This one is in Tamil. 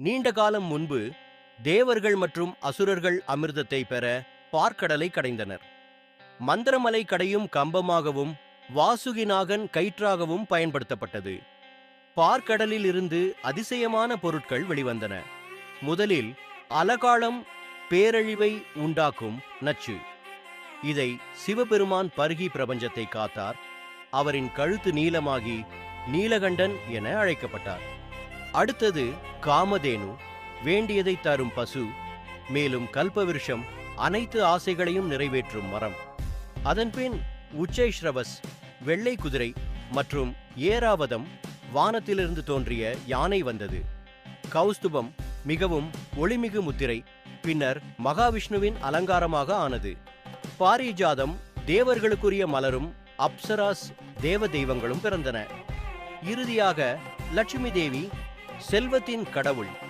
நீண்ட காலம் முன்பு தேவர்கள் மற்றும் அசுரர்கள் அமிர்தத்தை பெற பார்க்கடலை கடைந்தனர். மந்திரமலை கடையும் கம்பமாகவும் வாசுகிநாகன் கயிற்றாகவும் பயன்படுத்தப்பட்டது. பார்க்கடலில் இருந்து அதிசயமான பொருட்கள் வெளிவந்தன. முதலில் அலகாலம் பேரழிவை உண்டாக்கும் நச்சு. இதை சிவபெருமான் பருகி பிரபஞ்சத்தை காத்தார். அவரின் கழுத்து நீளமாகி நீலகண்டன் என அழைக்கப்பட்டார். அடுத்தது காமதேனு. வேண்டியதை தரும் பசு மேலும் கல்பவிருஷம் அனைத்து ஆசைகளையும் நிறைவேற்றும் மரம். அதன்பின் உச்சைஸ்ரவஸ் வெள்ளை குதிரை மற்றும் ஏராவதம் வானத்திலிருந்து தோன்றிய யானை வந்தது. கௌஸ்துபம் மிகவும் ஒளிமிகு முத்திரை பின்னர் மகாவிஷ்ணுவின் அலங்காரமாக ஆனது. பாரிஜாதம் தேவர்களுக்குரிய மலரும் அப்சராஸ் தேவ தெய்வங்களும் பிறந்தன. இறுதியாக லட்சுமி தேவி செல்வத்தின் கடவுள்.